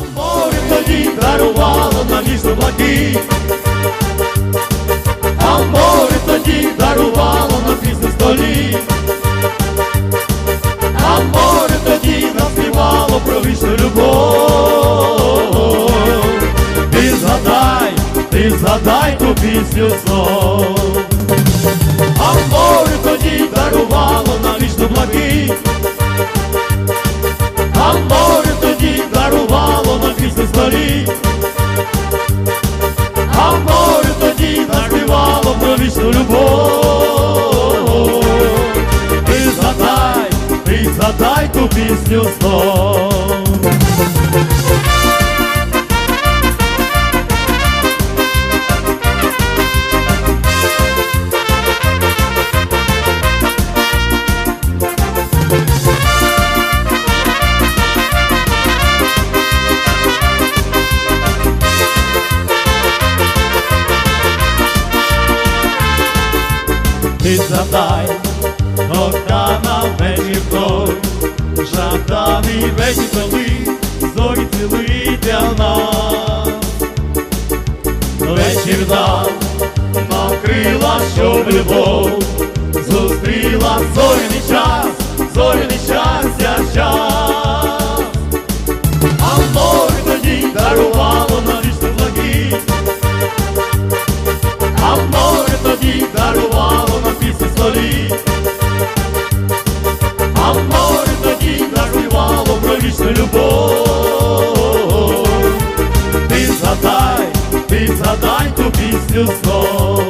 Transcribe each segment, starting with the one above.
Море тоді дарувало на місто блакить, а море тоді дарувало на пісню столі, а море тоді наспівало про вічну любов. Ти згадай, ти згадай ту пісню знов. А море тоді дарувало на вічну блакить, дарувало на пісню столі, а тоді наспівало про вічну любов. Ти згадай, ти згадай ту пісню знов. Ти згадай, Богдана на мені вдоль, жаданий вечір коли зорі цілий для нас. Вечір дав нам крила, щоб любов зустріла зоряний любов. Ти згадай, ти згадай ту пісню знов,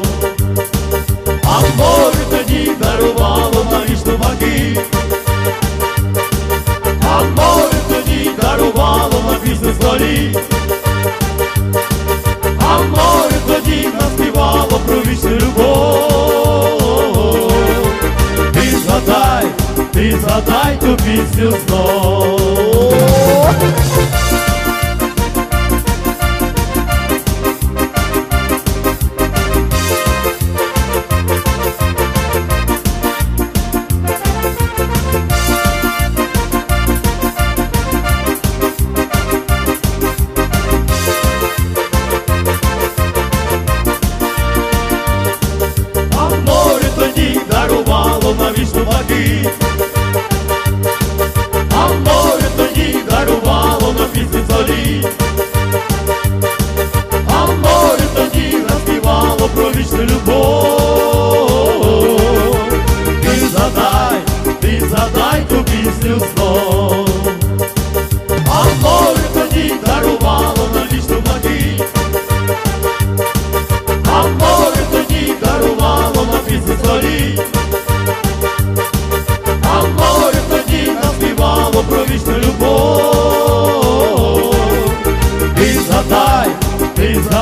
а море тоді дарувало на вічну ваги, а море тоді дарувало на пісню столі. А море тоді наспівало про вічну любов. Ти згадай, ти згадай ту пісню знов. на вічну благи, а море тоді дарувало на пісні зорі, а море тоді наспівало про вічну любов.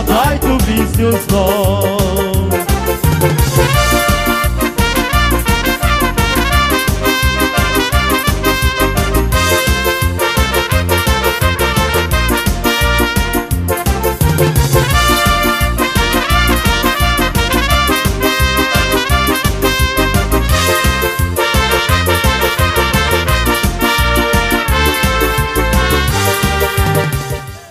загадай ту пісню знов.